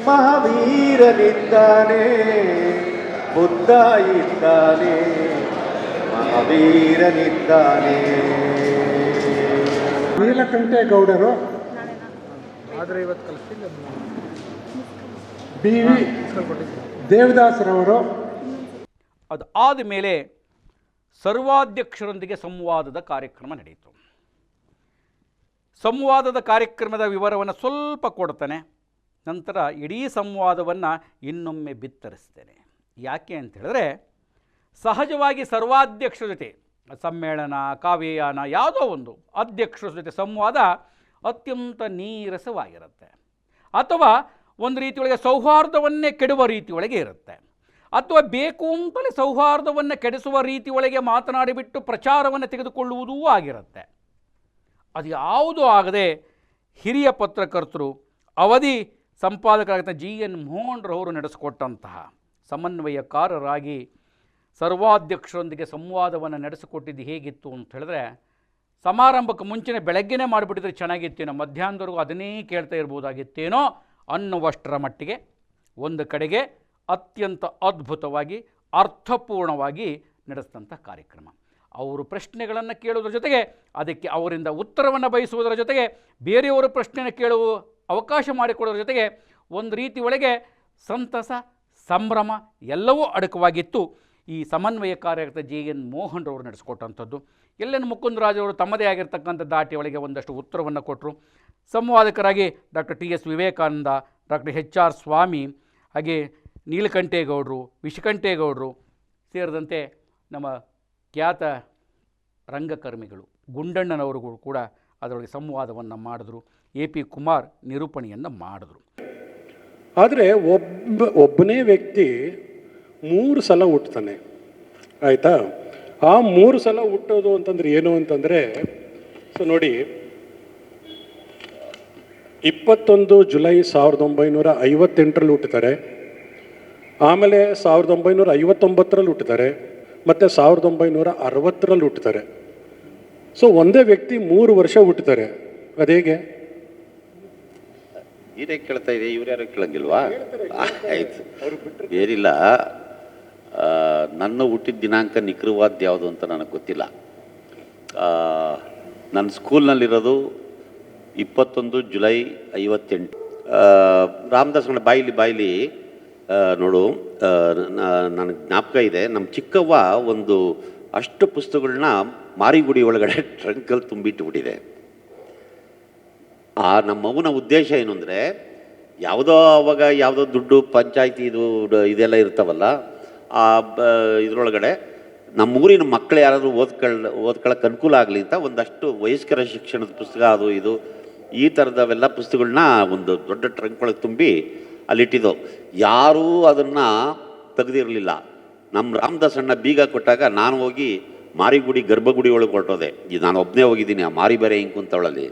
ಮಹಾವೀರನಿದ್ದಾನೆ ಬುದ್ಧ ಇದ್ದಾನೆ ಮಹಾವೀರನಿದ್ದಾನೆ. ನೀಲಕಂಠೇಗೌಡರು. ಬಿ ವಿ ದೇವದಾಸರವರು ಅದು ಆದ ಮೇಲೆ ಸರ್ವಾಧ್ಯಕ್ಷರೊಂದಿಗೆ ಸಂವಾದದ ಕಾರ್ಯಕ್ರಮ ನಡೆಯಿತು ಸಂವಾದದ ಕಾರ್ಯಕ್ರಮದ ವಿವರವನ್ನು ಸ್ವಲ್ಪ ಕೊಡ್ತಾನೆ. ನಂತರ ಇಡೀ ಸಂವಾದವನ್ನು ಇನ್ನೊಮ್ಮೆ ಬಿತ್ತರಿಸ್ತೇನೆ. ಯಾಕೆ ಅಂತ ಹೇಳಿದ್ರೆ, ಸಹಜವಾಗಿ ಸರ್ವಾಧ್ಯಕ್ಷರ ಜೊತೆ ಸಮ್ಮೇಳನ, ಕಾವ್ಯಯಾನ, ಯಾವುದೋ ಒಂದು ಅಧ್ಯಕ್ಷರ ಜೊತೆ ಸಂವಾದ ಅತ್ಯಂತ ನೀರಸವಾಗಿರುತ್ತೆ. ಅಥವಾ ಒಂದು ರೀತಿಯೊಳಗೆ ಸೌಹಾರ್ದವನ್ನೇ ಕೆಡುವ ರೀತಿಯೊಳಗೆ ಇರುತ್ತೆ. ಅಥವಾ ಬೇಕು ಅಂತಲೇ ಸೌಹಾರ್ದವನ್ನು ಕೆಡಿಸುವ ರೀತಿಯೊಳಗೆ ಮಾತನಾಡಿಬಿಟ್ಟು ಪ್ರಚಾರವನ್ನು ತೆಗೆದುಕೊಳ್ಳುವುದೂ ಆಗಿರುತ್ತೆ. ಅದು ಯಾವುದೂ ಆಗದೆ ಹಿರಿಯ ಪತ್ರಕರ್ತರು, ಅವಧಿ ಸಂಪಾದಕರಾಗಿದ್ದ ಜಿ. ಎನ್. ಮೋಹನ್ರವರು ನಡೆಸಿಕೊಟ್ಟಂತಹ ಸಮನ್ವಯಕಾರರಾಗಿ ಸರ್ವಾಧ್ಯಕ್ಷರೊಂದಿಗೆ ಸಂವಾದವನ್ನು ನಡೆಸಿಕೊಟ್ಟಿದ್ದು ಹೇಗಿತ್ತು ಅಂತ ಹೇಳಿದ್ರೆ, ಸಮಾರಂಭಕ್ಕೆ ಮುಂಚೆನೇ ಬೆಳಗ್ಗೆನೇ ಮಾಡಿಬಿಟ್ಟಿದ್ರೆ ಚೆನ್ನಾಗಿತ್ತೇನೋ ಮಧ್ಯಾಹ್ನದವರೆಗೂ ಅದನ್ನೇ ಕೇಳ್ತಾ ಇರ್ಬೋದಾಗಿತ್ತೇನೋ ಅನ್ನುವಷ್ಟರ ಮಟ್ಟಿಗೆ ಒಂದು ಕಡೆಗೆ ಅತ್ಯಂತ ಅದ್ಭುತವಾಗಿ, ಅರ್ಥಪೂರ್ಣವಾಗಿ ನಡೆಸಿದಂಥ ಕಾರ್ಯಕ್ರಮ. ಅವರು ಪ್ರಶ್ನೆಗಳನ್ನು ಕೇಳುವುದರ ಜೊತೆಗೆ, ಅದಕ್ಕೆ ಅವರಿಂದ ಉತ್ತರವನ್ನು ಬಯಸುವುದರ ಜೊತೆಗೆ, ಬೇರೆಯವರು ಪ್ರಶ್ನೆಯನ್ನು ಕೇಳುವ ಅವಕಾಶ ಮಾಡಿಕೊಡೋದ್ರ ಜೊತೆಗೆ ಒಂದು ರೀತಿ ಒಳಗೆ ಸಂತಸ, ಸಂಭ್ರಮ ಎಲ್ಲವೂ ಅಡಕವಾಗಿತ್ತು. ಈ ಸಮನ್ವಯ ಕಾರ್ಯಕರ್ತ ಜೆ ಎನ್ ಮೋಹನ್ ರವರು ನಡೆಸಿಕೊಟ್ಟಂಥದ್ದು. ಎಲ್ಲೆನ್ ಮುಕುಂದರಾಜವರು ತಮ್ಮದೇ ಆಗಿರ್ತಕ್ಕಂಥ ದಾಟಿ ಒಳಗೆ ಒಂದಷ್ಟು ಉತ್ತರವನ್ನು ಕೊಟ್ಟರು. ಸಂವಾದಕರಾಗಿ doctor T S Vivekananda, doctor H R Swamy, ಹಾಗೆ ನೀಲಕಂಠೇಗೌಡರು ವಿಷಕಂಠೇಗೌಡರು ಸೇರಿದಂತೆ ನಮ್ಮ ಖ್ಯಾತ ರಂಗಕರ್ಮಿಗಳು. ಗುಂಡಣ್ಣನವರು ಕೂಡ ಅದರೊಳಗೆ ಸಂವಾದವನ್ನು ಮಾಡಿದ್ರು. ಎ ಪಿ ಕುಮಾರ್ ನಿರೂಪಣೆಯನ್ನು ಮಾಡಿದ್ರು. ಆದರೆ ಒಬ್ಬ, ಒಬ್ಬನೇ ವ್ಯಕ್ತಿ ಮೂರು ಸಲ ಹುಟ್ಟುತ್ತಾನೆ ಆಯಿತಾ? ಆ ಮೂರು ಸಲ ಹುಟ್ಟೋದು ಅಂತಂದರೆ ಏನು ಅಂತಂದರೆ, ಸೊ ನೋಡಿ ಇಪ್ಪತ್ತೊಂದು ಜುಲೈ ಸಾವಿರದ ಒಂಬೈನೂರ ಐವತ್ತೆಂಟರಲ್ಲಿ ಹುಟ್ಟುತ್ತಾರೆ ಆಮೇಲೆ ಸಾವಿರದ ಒಂಬೈನೂರ ಐವತ್ತೊಂಬತ್ತರಲ್ಲಿ ಹುಟ್ಟುತ್ತಾರೆ ಮತ್ತು ಸಾವಿರದ ಒಂಬೈನೂರ ಅರವತ್ತರಲ್ಲಿ ಹುಟ್ಟುತ್ತಾರೆ ಸೊ ಒಂದೇ ವ್ಯಕ್ತಿ ಮೂರು ವರ್ಷ ಹುಟ್ಟುತ್ತಾರೆ ಅದೇಗೆ? ಇದೇ ಕೇಳ್ತಾ ಇದೆ ಇವ್ರು ಯಾರು ಕೇಳಂಗಿಲ್ವಾ? ಆಯ್ತು. ಏನಿಲ್ಲ. ನನ್ನ ಹುಟ್ಟಿದ ದಿನಾಂಕ ನಿಖರವಾದ ಯಾವುದು ಅಂತ ನನಗೆ ಗೊತ್ತಿಲ್ಲ. ನನ್ನ ಸ್ಕೂಲ್ನಲ್ಲಿರೋದು ಇಪ್ಪತ್ತೊಂದು ಜುಲೈ ಐವತ್ತೆಂಟು. ಆ, ರಾಮದಾಸ್ ಅಣ್ಣ ಬಾಯಿಲಿ ಬಾಯಿಲಿ ನೋಡು ನನಗೆ ಜ್ಞಾಪಕ ಇದೆ. ನಮ್ಮ ಚಿಕ್ಕವ್ವ ಒಂದು ಅಷ್ಟು ಪುಸ್ತಕಗಳನ್ನ ಮಾರಿಗುಡಿ ಒಳಗಡೆ ಟ್ರಂಕಲ್ಲಿ ತುಂಬಿಟ್ಟುಬಿಟ್ಟಿದೆ ಆ ನಮ್ಮವನ ಉದ್ದೇಶ ಏನು ಅಂದರೆ ಯಾವುದೋ ಅವಾಗ ಯಾವುದೋ ದುಡ್ಡು ಪಂಚಾಯತಿ ಇದು ಇದೆಲ್ಲ ಇರ್ತಾವಲ್ಲ ಆ ಬ ಇದರೊಳಗಡೆ ನಮ್ಮೂರಿನ ಮಕ್ಕಳು ಯಾರಾದರೂ ಓದ್ಕೊಳ್ಳ ಓದ್ಕೊಳ್ಳೋಕೆ ಅನುಕೂಲ ಆಗಲಿ ಅಂತ ಒಂದಷ್ಟು ವಯಸ್ಕರ ಶಿಕ್ಷಣದ ಪುಸ್ತಕ ಅದು ಇದು ಈ ಥರದವೆಲ್ಲ ಪುಸ್ತಕಗಳನ್ನ ಒಂದು ದೊಡ್ಡ ಟ್ರಂಕ್ ಒಳಗೆ ತುಂಬಿ ಅಲ್ಲಿಟ್ಟಿದ್ದು. ಯಾರೂ ಅದನ್ನು ತೆಗೆದಿರಲಿಲ್ಲ. ನಮ್ಮ ರಾಮದಾಸ್ ಅಣ್ಣ ಬೀಗ ಕೊಟ್ಟಾಗ ನಾನು ಹೋಗಿ ಮಾರಿಗುಡಿ, ಗರ್ಭಗುಡಿ ಒಳಗೆ ಕೊಟ್ಟೋದೆ ಇದು ನಾನು ಒಬ್ಬನೇ ಹೋಗಿದ್ದೀನಿ, ಆ ಮಾರಿ ಬೇರೆ ಹಿಂಗೆ ಕುಂತವಳಲ್ಲಿ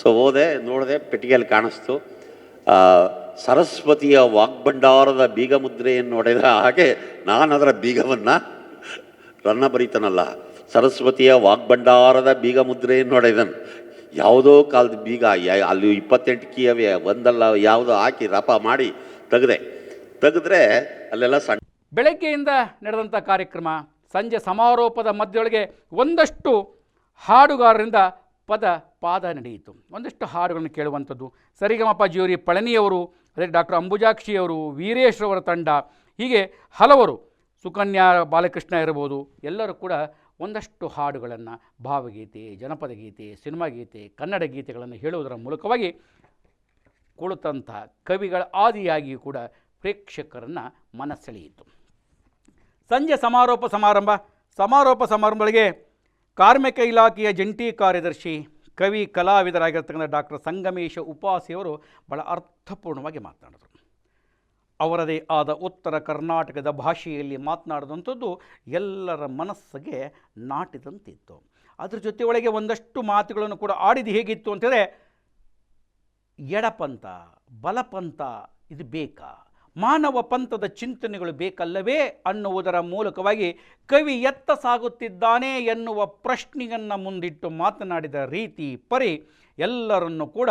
ಸೊ ಹೋದೆ, ನೋಡಿದೆ, ಪೆಟ್ಟಿಗೆಯಲ್ಲಿ ಕಾಣಿಸ್ತು. ಸರಸ್ವತಿಯ ವಾಗ್ಭಂಡಾರದ ಬೀಗ ಮುದ್ರೆಯನ್ನು ಹೊಡೆದ ಹಾಗೆ ನಾನು ಅದರ ಬೀಗವನ್ನು ರನ್ನ ಬರೀತಾನಲ್ಲ ಸರಸ್ವತಿಯ ವಾಗ್ಭಂಡಾರದ ಬೀಗ ಮುದ್ರೆಯನ್ನು ಹೊಡೆದನು ಯಾವುದೋ ಕಾಲದ ಬೀಗ ಅಲ್ಲಿ ಇಪ್ಪತ್ತೆಂಟು ಕೀ ಅವೆ ಒಂದಲ್ಲ ಯಾವುದೋ ಹಾಕಿ ರಪ ಮಾಡಿ ತೆಗೆದೆ. ತೆಗೆದ್ರೆ ಅಲ್ಲೆಲ್ಲ ಸಣ್ಣ ಬೆಳಗ್ಗೆಯಿಂದ ನಡೆದಂಥ ಕಾರ್ಯಕ್ರಮ, ಸಂಜೆ ಸಮಾರೋಪದ ಮಧ್ಯೊಳಗೆ ಒಂದಷ್ಟು ಹಾಡುಗಾರರಿಂದ ಪದ ಪಾದ ನಡೆಯಿತು. ಒಂದಷ್ಟು ಹಾಡುಗಳನ್ನು ಕೇಳುವಂಥದ್ದು. ಸರಿಗಮಪ ಜಿಯೋರಿ ಪಳನಿಯವರು, ಅದೇ ಡಾಕ್ಟರ್ ಅಂಬುಜಾಕ್ಷಿಯವರು ವೀರೇಶ್ವರವರ ತಂಡ, ಹೀಗೆ ಹಲವರು, ಸುಕನ್ಯಾ ಬಾಲಕೃಷ್ಣ ಇರಬಹುದು, ಎಲ್ಲರೂ ಕೂಡ ಒಂದಷ್ಟು ಹಾಡುಗಳನ್ನು ಭಾವಗೀತೆ ಜನಪದ ಗೀತೆ ಸಿನಿಮಾ ಗೀತೆ, ಕನ್ನಡ ಗೀತೆಗಳನ್ನು ಹೇಳುವುದರ ಮೂಲಕವಾಗಿ ಕುಳಿತಂತಹ ಕವಿಗಳ ಆದಿಯಾಗಿಯೂ ಕೂಡ ಪ್ರೇಕ್ಷಕರನ್ನು ಮನಸ್ಸೆಳೆಯಿತು ಸಂಜೆ ಸಮಾರೋಪ ಸಮಾರಂಭ. ಸಮಾರೋಪ ಸಮಾರಂಭಗಳಿಗೆ ಕಾರ್ಮಿಕ ಇಲಾಖೆಯ ಜಂಟಿ ಕಾರ್ಯದರ್ಶಿ, ಕವಿ, ಕಲಾವಿದರಾಗಿರ್ತಕ್ಕಂಥ ಡಾಕ್ಟರ್ ಸಂಗಮೇಶ ಉಪಾಸಿಯವರು ಬಹಳ ಅರ್ಥಪೂರ್ಣವಾಗಿ ಮಾತನಾಡಿದರು. ಅವರದೇ ಆದ ಉತ್ತರ ಕರ್ನಾಟಕದ ಭಾಷೆಯಲ್ಲಿ ಮಾತನಾಡಿದಂಥದ್ದು ಎಲ್ಲರ ಮನಸ್ಸಿಗೆ ನಾಟಿದಂತಿತ್ತು. ಅದ್ರ ಜೊತೆ ಒಳಗೆ ಒಂದಷ್ಟು ಮಾತುಗಳನ್ನು ಕೂಡ ಆಡಿದ್ದು ಹೇಗಿತ್ತು ಅಂತಂದರೆ, ಎಡಪಂಥ, ಬಲಪಂಥ ಇದು ಬೇಕಾ? ಮಾನವ ಪಂಥದ ಚಿಂತನೆಗಳು ಬೇಕಲ್ಲವೇ ಅನ್ನುವುದರ ಮೂಲಕವಾಗಿ ಕವಿ ಎತ್ತ ಸಾಗುತ್ತಿದ್ದಾನೆ ಎನ್ನುವ ಪ್ರಶ್ನೆಯನ್ನು ಮುಂದಿಟ್ಟು ಮಾತನಾಡಿದ ರೀತಿ ಪರಿ ಎಲ್ಲರನ್ನು ಕೂಡ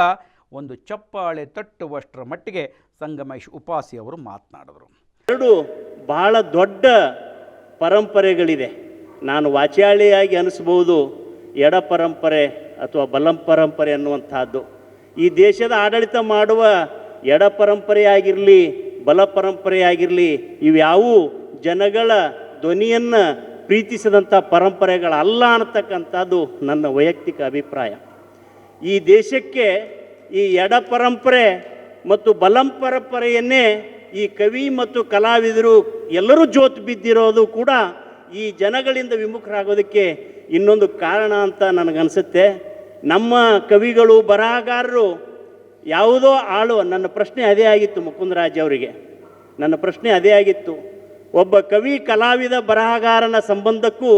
ಒಂದು ಚಪ್ಪಾಳೆ ತಟ್ಟುವಷ್ಟರ ಮಟ್ಟಿಗೆ ಸಂಗಮೇಶ್ ಉಪಾಸಿ ಅವರು ಮಾತನಾಡಿದರು. ಎರಡು ಬಹಳ ದೊಡ್ಡ ಪರಂಪರೆಗಳಿದೆ. ನಾನು ವಾಚಾಳಿಯಾಗಿ ಅನಿಸ್ಬೋದು ಎಡ ಪರಂಪರೆ ಅಥವಾ ಬಲಂ ಪರಂಪರೆ ಅನ್ನುವಂಥದ್ದು. ಈ ದೇಶದ ಆಡಳಿತ ಮಾಡುವ ಎಡ ಪರಂಪರೆಯಾಗಿರಲಿ, ಬಲ ಪರಂಪರೆಯಾಗಿರಲಿ, ಇವ್ಯಾವೂ ಜನಗಳ ಧ್ವನಿಯನ್ನು ಪ್ರೀತಿಸಿದಂಥ ಪರಂಪರೆಗಳಲ್ಲ ಅನ್ನತಕ್ಕಂಥದ್ದು ನನ್ನ ವೈಯಕ್ತಿಕ ಅಭಿಪ್ರಾಯ. ಈ ದೇಶಕ್ಕೆ ಈ ಎಡ ಪರಂಪರೆ ಮತ್ತು ಬಲಂ ಪರಂಪರೆಯನ್ನೇ ಈ ಕವಿ ಮತ್ತು ಕಲಾವಿದರು ಎಲ್ಲರೂ ಜೋತು ಬಿದ್ದಿರೋದು ಕೂಡ ಈ ಜನಗಳಿಂದ ವಿಮುಖರಾಗೋದಕ್ಕೆ ಇನ್ನೊಂದು ಕಾರಣ ಅಂತ ನನಗನ್ಸುತ್ತೆ. ನಮ್ಮ ಕವಿಗಳು, ಬರಹಗಾರರು ಯಾವುದೋ ಆಳು, ನನ್ನ ಪ್ರಶ್ನೆ ಅದೇ ಆಗಿತ್ತು ಮುಕುಂದರಾಜ್ ಅವರಿಗೆ. ನನ್ನ ಪ್ರಶ್ನೆ ಅದೇ ಆಗಿತ್ತು. ಒಬ್ಬ ಕವಿ, ಕಲಾವಿದ, ಬರಹಗಾರನ ಸಂಬಂಧಕ್ಕೂ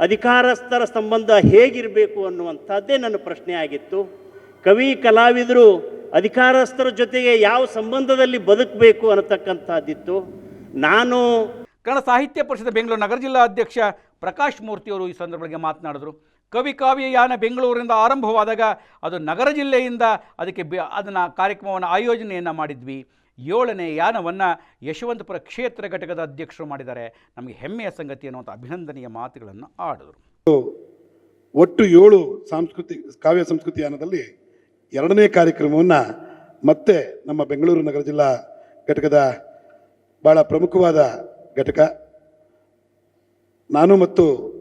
ಅಧಿಕಾರಸ್ಥರ ಸಂಬಂಧ ಹೇಗಿರಬೇಕು ಅನ್ನುವಂಥದ್ದೇ ನನ್ನ ಪ್ರಶ್ನೆ ಆಗಿತ್ತು. ಕವಿ, ಕಲಾವಿದರು ಅಧಿಕಾರಸ್ಥರ ಜೊತೆಗೆ ಯಾವ ಸಂಬಂಧದಲ್ಲಿ ಬದುಕಬೇಕು ಅನ್ನತಕ್ಕಂಥದ್ದಿತ್ತು. ನಾನು ಕನ್ನಡ ಸಾಹಿತ್ಯ ಪರಿಷತ್ ಬೆಂಗಳೂರು ನಗರ ಜಿಲ್ಲಾ ಅಧ್ಯಕ್ಷ ಪ್ರಕಾಶ್ ಮೂರ್ತಿಯವರು ಈ ಸಂದರ್ಭದಲ್ಲಿ ಮಾತನಾಡಿದರು. ಕವಿ ಕಾವ್ಯ ಯಾನ ಬೆಂಗಳೂರಿನಿಂದ ಆರಂಭವಾದಾಗ ಅದು ನಗರ ಜಿಲ್ಲೆಯಿಂದ ಅದಕ್ಕೆ ಬೆ ಅದನ್ನು ಕಾರ್ಯಕ್ರಮವನ್ನು ಆಯೋಜನೆಯನ್ನು ಮಾಡಿದ್ವಿ. ಏಳನೇ ಯಾನವನ್ನು ಯಶವಂತಪುರ ಕ್ಷೇತ್ರ ಘಟಕದ ಅಧ್ಯಕ್ಷರು ಮಾಡಿದ್ದಾರೆ. ನಮಗೆ ಹೆಮ್ಮೆಯ ಸಂಗತಿ ಅನ್ನುವಂಥ ಅಭಿನಂದನೆಯ ಮಾತುಗಳನ್ನು ಆಡಿದರು. ಒಟ್ಟು ಏಳು ಸಾಂಸ್ಕೃತಿಕ ಕಾವ್ಯ ಸಂಸ್ಕೃತಿ ಯಾನದಲ್ಲಿ ಎರಡನೇ ಕಾರ್ಯಕ್ರಮವನ್ನು ಮತ್ತೆ ನಮ್ಮ ಬೆಂಗಳೂರು ನಗರ ಜಿಲ್ಲಾ ಘಟಕದ ಭಾಳ ಪ್ರಮುಖವಾದ ಘಟಕ. ನಾನು ಮತ್ತು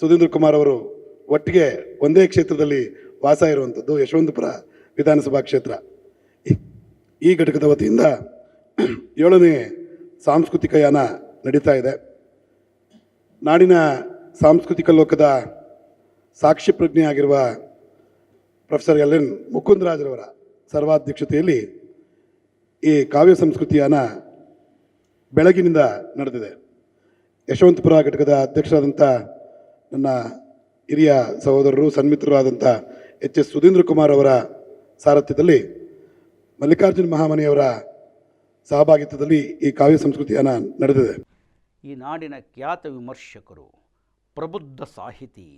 ಸುಧೀಂದ್ರ ಕುಮಾರ್ ಅವರು ಒಟ್ಟಿಗೆ ಒಂದೇ ಕ್ಷೇತ್ರದಲ್ಲಿ ವಾಸ ಇರುವಂಥದ್ದು ಯಶವಂತಪುರ ವಿಧಾನಸಭಾ ಕ್ಷೇತ್ರ. ಈ- ಘಟಕದ ವತಿಯಿಂದ ಏಳನೇ ಸಾಂಸ್ಕೃತಿಕ ಯಾನ ನಡೀತಾ ಇದೆ. ನಾಡಿನ ಸಾಂಸ್ಕೃತಿಕ ಲೋಕದ ಸಾಕ್ಷಿ ಪ್ರಜ್ಞೆಯಾಗಿರುವ ಪ್ರೊಫೆಸರ್ ಎಲ್ ಎನ್ ಮುಕುಂದರಾಜರವರ ಸರ್ವಾಧ್ಯಕ್ಷತೆಯಲ್ಲಿ ಈ ಕಾವ್ಯ ಸಂಸ್ಕೃತಿಯನ್ನು ಬೆಳಗಿನಿಂದ ನಡೆದಿದೆ. ಯಶವಂತಪುರ ಘಟಕದ ಅಧ್ಯಕ್ಷರಾದಂಥ ನನ್ನ ಹಿರಿಯ ಸಹೋದರರು ಸನ್ಮಿತ್ರರಾದಂಥ ಎಚ್ ಎಸ್ ಸುಧೀಂದ್ರ ಕುಮಾರ್ ಅವರ ಸಾರಥ್ಯದಲ್ಲಿ, ಮಲ್ಲಿಕಾರ್ಜುನ ಮಹಾಮನೆಯವರ ಸಹಭಾಗಿತ್ವದಲ್ಲಿ ಈ ಕಾವ್ಯ ಸಂಸ್ಕೃತಿಯನ್ನು ನಡೆದಿದೆ. ಈ ನಾಡಿನ ಖ್ಯಾತ ವಿಮರ್ಶಕರು ಪ್ರಬುದ್ಧ ಸಾಹಿತಿ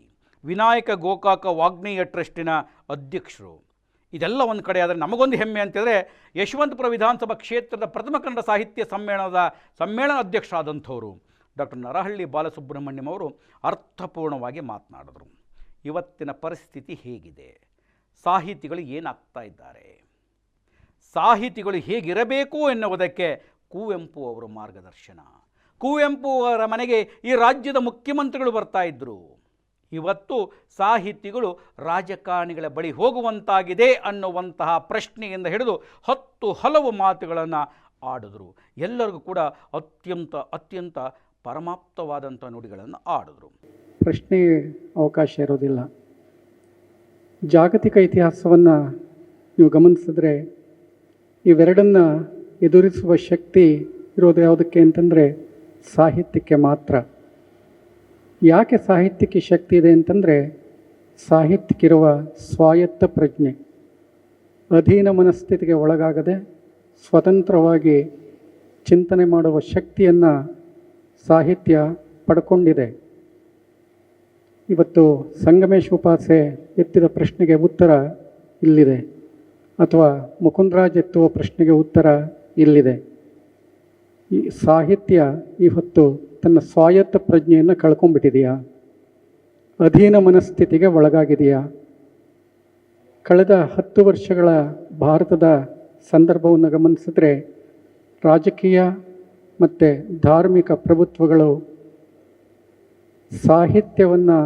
ವಿನಾಯಕ ಗೋಕಾಕ ವಾಗ್ನೇಯ ಟ್ರಸ್ಟಿನ ಅಧ್ಯಕ್ಷರು. ಇದೆಲ್ಲ ಒಂದು ಕಡೆ ಆದರೆ ನಮಗೊಂದು ಹೆಮ್ಮೆ ಅಂತಂದರೆ ಯಶವಂತಪುರ ವಿಧಾನಸಭಾ ಕ್ಷೇತ್ರದ ಪ್ರಥಮ ಕನ್ನಡ ಸಾಹಿತ್ಯ ಸಮ್ಮೇಳನದ ಸಮ್ಮೇಳನ ಅಧ್ಯಕ್ಷರಾದಂಥವರು ಡಾಕ್ಟರ್ ನರಹಳ್ಳಿ ಬಾಲಸುಬ್ರಹ್ಮಣ್ಯಂ ಅವರು ಅರ್ಥಪೂರ್ಣವಾಗಿ ಮಾತನಾಡಿದರು. ಇವತ್ತಿನ ಪರಿಸ್ಥಿತಿ ಹೇಗಿದೆ? ಸಾಹಿತಿಗಳು ಏನಾಗ್ತಾ ಇದ್ದಾರೆ? ಸಾಹಿತಿಗಳು ಹೇಗಿರಬೇಕು ಎನ್ನುವುದಕ್ಕೆ ಕುವೆಂಪು ಅವರ ಮಾರ್ಗದರ್ಶನ. ಕುವೆಂಪು ಅವರ ಮನೆಗೆ ಈ ರಾಜ್ಯದ ಮುಖ್ಯಮಂತ್ರಿಗಳು ಬರ್ತಾ ಇದ್ದರು ಇವತ್ತು ಸಾಹಿತಿಗಳು ರಾಜಕಾರಣಿಗಳ ಬಳಿ ಹೋಗುವಂತಾಗಿದೆ ಅನ್ನುವಂತಹ ಪ್ರಶ್ನೆಯಿಂದ ಹಿಡಿದು ಹತ್ತು ಹಲವು ಮಾತುಗಳನ್ನು ಆಡಿದ್ರು. ಎಲ್ಲರಿಗೂ ಕೂಡ ಅತ್ಯಂತ ಅತ್ಯಂತ ಪರಮಾಪ್ತವಾದಂಥ ನುಡಿಗಳನ್ನು ಆಡಿದ್ರು. ಪ್ರಶ್ನೆ ಅವಕಾಶ ಇರೋದಿಲ್ಲ. ಜಾಗತಿಕ ಇತಿಹಾಸವನ್ನು ನೀವು ಗಮನಿಸಿದ್ರೆ ಇವೆರಡನ್ನು ಎದುರಿಸುವ ಶಕ್ತಿ ಇರೋದು ಯಾವುದಕ್ಕೆ ಅಂತಂದರೆ ಸಾಹಿತ್ಯಕ್ಕೆ ಮಾತ್ರ. ಯಾಕೆ ಸಾಹಿತ್ಯಕ್ಕೆ ಶಕ್ತಿ ಇದೆ ಅಂತಂದರೆ ಸಾಹಿತ್ಯಕ್ಕಿರುವ ಸ್ವಾಯತ್ತ ಪ್ರಜ್ಞೆ. ಅಧೀನ ಮನಸ್ಥಿತಿಗೆ ಒಳಗಾಗದೆ ಸ್ವತಂತ್ರವಾಗಿ ಚಿಂತನೆ ಮಾಡುವ ಶಕ್ತಿಯನ್ನು ಸಾಹಿತ್ಯ ಪಡ್ಕೊಂಡಿದೆ. ಇವತ್ತು ಸಂಗಮೇಶ್ ಉಪಾಸೆ ಎತ್ತಿದ ಪ್ರಶ್ನೆಗೆ ಉತ್ತರ ಇಲ್ಲಿದೆ. ಅಥವಾ ಮುಕುಂದ್ರಾಜ್ ಎತ್ತುವ ಪ್ರಶ್ನೆಗೆ ಉತ್ತರ ಇಲ್ಲಿದೆ. ಈ ಸಾಹಿತ್ಯ ಇವತ್ತು ತನ್ನ ಸ್ವಾಯತ್ತ ಪ್ರಜ್ಞೆಯನ್ನು ಕಳ್ಕೊಂಡ್ಬಿಟ್ಟಿದೆಯಾ. ಅಧೀನ ಮನಸ್ಥಿತಿಗೆ ಒಳಗಾಗಿದೆಯಾ. ಕಳೆದ ಹತ್ತು ವರ್ಷಗಳ ಭಾರತದ ಸಂದರ್ಭವನ್ನು ಗಮನಿಸಿದ್ರೆ ರಾಜಕೀಯ ಮತ್ತು ಧಾರ್ಮಿಕ ಪ್ರಭುತ್ವಗಳು ಸಾಹಿತ್ಯವನ್ನು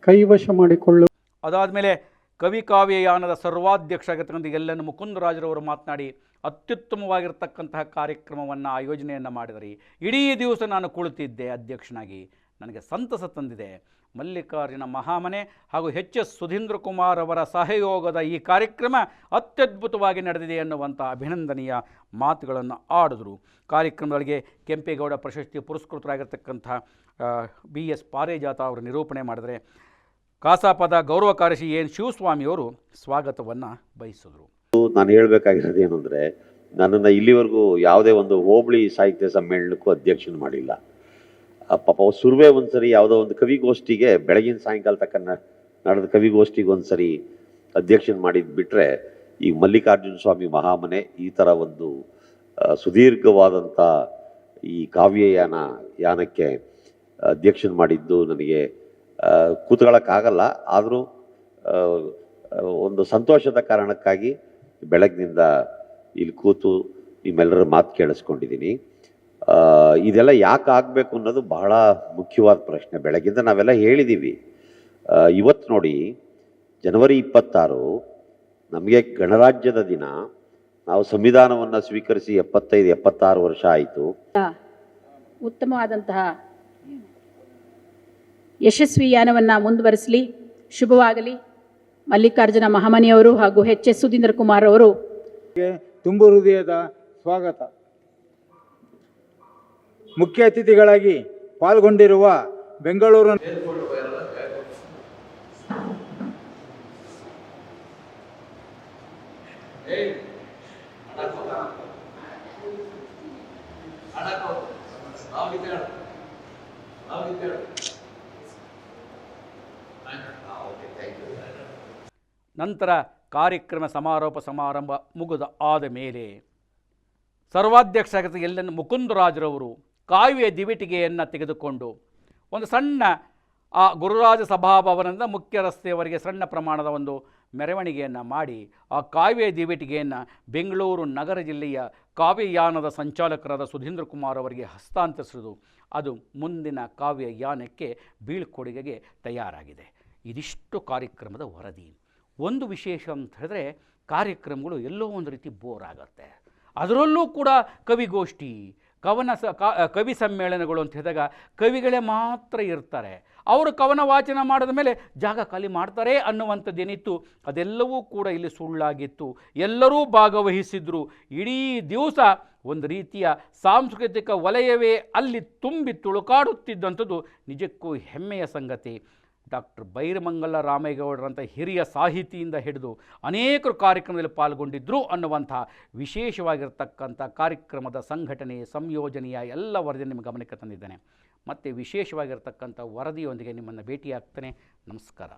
ಕೈವಶ ಮಾಡಿಕೊಳ್ಳು ಅದಾದಮೇಲೆ ಕವಿ ಕಾವ್ಯಯಾನದ ಸರ್ವಾಧ್ಯಕ್ಷ ಆಗಿರ್ತಕ್ಕಂಥ ಎಲ್ಲನ್ನು ಮುಕುಂದರಾಜರವರು ಮಾತನಾಡಿ ಅತ್ಯುತ್ತಮವಾಗಿರ್ತಕ್ಕಂತಹ ಕಾರ್ಯಕ್ರಮವನ್ನು ಆಯೋಜನೆಯನ್ನು ಮಾಡಿದರೆ. ಇಡೀ ದಿವಸ ನಾನು ಕುಳಿತಿದ್ದೆ ಅಧ್ಯಕ್ಷನಾಗಿ. ನನಗೆ ಸಂತಸ ತಂದಿದೆ. ಮಲ್ಲಿಕಾರ್ಜುನ ಮಹಾಮನೆ ಹಾಗೂ ಎಚ್ ಎಸ್ ಸುಧೀಂದ್ರ ಕುಮಾರ್ ಅವರ ಸಹಯೋಗದ ಈ ಕಾರ್ಯಕ್ರಮ ಅತ್ಯದ್ಭುತವಾಗಿ ನಡೆದಿದೆ ಎನ್ನುವಂಥ ಅಭಿನಂದನೀಯ ಮಾತುಗಳನ್ನು ಆಡಿದ್ರು. ಕಾರ್ಯಕ್ರಮಗಳಿಗೆ ಕೆಂಪೇಗೌಡ ಪ್ರಶಸ್ತಿ ಪುರಸ್ಕೃತರಾಗಿರ್ತಕ್ಕಂಥ ಬಿ ಎಸ್ ಪಾರೇಜಾತ ಅವರು ನಿರೂಪಣೆ ಮಾಡಿದರೆ, ಕಾಸಾಪದ ಗೌರವ ಕಾರ್ಯದರ್ಶಿ ಎನ್ ಶಿವಸ್ವಾಮಿಯವರು ಸ್ವಾಗತವನ್ನು ಬಯಸಿದರು. ನಾನು ಹೇಳಬೇಕಾಗಿರೋದು ಏನು ಅಂದರೆ, ನನ್ನನ್ನು ಇಲ್ಲಿವರೆಗೂ ಯಾವುದೇ ಒಂದು ಹೋಬಳಿ ಸಾಹಿತ್ಯ ಸಮ್ಮೇಳನಕ್ಕೂ ಅಧ್ಯಕ್ಷನ ಮಾಡಿಲ್ಲ. ಪಾಪ ಸುರ್ವೆ ಒಂದು ಸರಿ ಯಾವುದೋ ಒಂದು ಕವಿಗೋಷ್ಠಿಗೆ ಬೆಳಗಿನ ಸಾಯಂಕಾಲ ತಕ್ಕ ನಡೆದ ಕವಿಗೋಷ್ಠಿಗೆ ಒಂದು ಸರಿ ಅಧ್ಯಕ್ಷನ ಮಾಡಿದ್ದು ಬಿಟ್ಟರೆ ಈ ಮಲ್ಲಿಕಾರ್ಜುನ ಸ್ವಾಮಿ ಮಹಾಮನೆ ಈ ಥರ ಒಂದು ಸುದೀರ್ಘವಾದಂಥ ಈ ಕಾವ್ಯಯಾನ, ಯಾನಕ್ಕೆ ಅಧ್ಯಕ್ಷನ ಮಾಡಿದ್ದು ನನಗೆ ಕೂತ್ಕೊಳ್ಳೋಕ್ಕಾಗಲ್ಲ. ಆದರೂ ಒಂದು ಸಂತೋಷದ ಕಾರಣಕ್ಕಾಗಿ ಬೆಳಗ್ಗಿನಿಂದ ಇಲ್ಲಿ ಕೂತು ನಿಮ್ಮೆಲ್ಲರ ಮಾತು ಕೇಳಿಸ್ಕೊಂಡಿದ್ದೀನಿ. ಇದೆಲ್ಲ ಯಾಕೆ ಆಗಬೇಕು ಅನ್ನೋದು ಬಹಳ ಮುಖ್ಯವಾದ ಪ್ರಶ್ನೆ. ಬೆಳಗ್ಗಿಂದ ನಾವೆಲ್ಲ ಹೇಳಿದ್ದೀವಿ ಇವತ್ತು ನೋಡಿ, ಜನವರಿ ಇಪ್ಪತ್ತಾರು, ನಮಗೆ ಗಣರಾಜ್ಯದ ದಿನ. ನಾವು ಸಂವಿಧಾನವನ್ನು ಸ್ವೀಕರಿಸಿ ಎಪ್ಪತ್ತೈದು, ಎಪ್ಪತ್ತಾರು ವರ್ಷ ಆಯಿತು. ಉತ್ತಮವಾದಂತಹ ಯಶಸ್ವಿ ಯಾನವನ್ನು ಮುಂದುವರಿಸಲಿ. ಶುಭವಾಗಲಿ. ಮಲ್ಲಿಕಾರ್ಜುನ ಮಹಾಮನಿಯವರು ಹಾಗೂ ಎಚ್ ಎಸ್ ಸುಧೀಂದ್ರ ಕುಮಾರ್ ಅವರು ತುಂಬ ಹೃದಯದ ಸ್ವಾಗತ ಮುಖ್ಯ ಅತಿಥಿಗಳಾಗಿ ಪಾಲ್ಗೊಂಡಿರುವ ಬೆಂಗಳೂರು ನಂತರ ಕಾರ್ಯಕ್ರಮ ಸಮಾರೋಪ ಸಮಾರಂಭ ಮುಗಿದ ಆದ ಮೇಲೆ ಸರ್ವಾಧ್ಯಕ್ಷರಾಗಿದ್ದ ಎಲ್ಲನ್ನು ಮುಕುಂದರಾಜರವರು ಕಾವ್ಯ ದಿವಿಟಿಗೆಯನ್ನು ತೆಗೆದುಕೊಂಡು ಒಂದು ಸಣ್ಣ, ಆ ಗುರುರಾಜ ಸಭಾಭವನದ ಮುಖ್ಯ ರಸ್ತೆಯವರೆಗೆ ಸಣ್ಣ ಪ್ರಮಾಣದ ಒಂದು ಮೆರವಣಿಗೆಯನ್ನು ಮಾಡಿ ಆ ಕಾವ್ಯ ದಿವಿಟಿಗೆಯನ್ನು ಬೆಂಗಳೂರು ನಗರ ಜಿಲ್ಲೆಯ ಕಾವ್ಯಯಾನದ ಸಂಚಾಲಕರಾದ ಸುಧೀಂದ್ರ ಕುಮಾರ್ ಅವರಿಗೆ ಹಸ್ತಾಂತರಿಸಿದು ಅದು ಮುಂದಿನ ಕಾವ್ಯಯಾನಕ್ಕೆ ಬೀಳ್ಕೊಡುಗೆಗೆ ತಯಾರಾಗಿದೆ. ಇದಿಷ್ಟು ಕಾರ್ಯಕ್ರಮದ ವರದಿ. ಒಂದು ವಿಶೇಷ ಅಂತ ಹೇಳಿದ್ರೆ ಕಾರ್ಯಕ್ರಮಗಳು ಎಲ್ಲೋ ಒಂದು ರೀತಿ ಬೋರ್ ಆಗುತ್ತೆ. ಅದರಲ್ಲೂ ಕೂಡ ಕವಿಗೋಷ್ಠಿ, ಕವನ ಸ ಕವಿ ಸಮ್ಮೇಳನಗಳು ಅಂತ ಹೇಳಿದಾಗ ಕವಿಗಳೇ ಮಾತ್ರ ಇರ್ತಾರೆ. ಅವರು ಕವನ ವಾಚನ ಮಾಡಿದ ಮೇಲೆ ಜಾಗ ಖಾಲಿ ಮಾಡ್ತಾರೆ ಅನ್ನುವಂಥದ್ದೇನಿತ್ತು. ಅದೆಲ್ಲವೂ ಕೂಡ ಇಲ್ಲಿ ಸುಳ್ಳಾಗಿತ್ತು. ಎಲ್ಲರೂ ಭಾಗವಹಿಸಿದ್ರು. ಇಡೀ ದಿವಸ ಒಂದು ರೀತಿಯ ಸಾಂಸ್ಕೃತಿಕ ವಲಯವೇ ಅಲ್ಲಿ ತುಂಬಿ ತುಳುಕಾಡುತ್ತಿದ್ದಂಥದ್ದು ನಿಜಕ್ಕೂ ಹೆಮ್ಮೆಯ ಸಂಗತಿ. ಡಾಕ್ಟರ್ ಬೈರಮಂಗಲ ರಾಮೇಗೌಡರಂಥ ಹಿರಿಯ ಸಾಹಿತಿಯಿಂದ ಹಿಡಿದು ಅನೇಕರು ಕಾರ್ಯಕ್ರಮದಲ್ಲಿ ಪಾಲ್ಗೊಂಡಿದ್ದರು ಅನ್ನುವಂಥ ವಿಶೇಷವಾಗಿರ್ತಕ್ಕಂಥ ಕಾರ್ಯಕ್ರಮದ ಸಂಘಟನೆ, ಸಂಯೋಜನೆಯ ಎಲ್ಲ ವರದಿಯನ್ನು ನಿಮ್ಮ ಗಮನಕ್ಕೆ ತಂದಿದ್ದೇನೆ. ಮತ್ತು ವಿಶೇಷವಾಗಿರ್ತಕ್ಕಂಥ ವರದಿಯೊಂದಿಗೆ ನಿಮ್ಮನ್ನು ಭೇಟಿಯಾಗ್ತೇನೆ. ನಮಸ್ಕಾರ.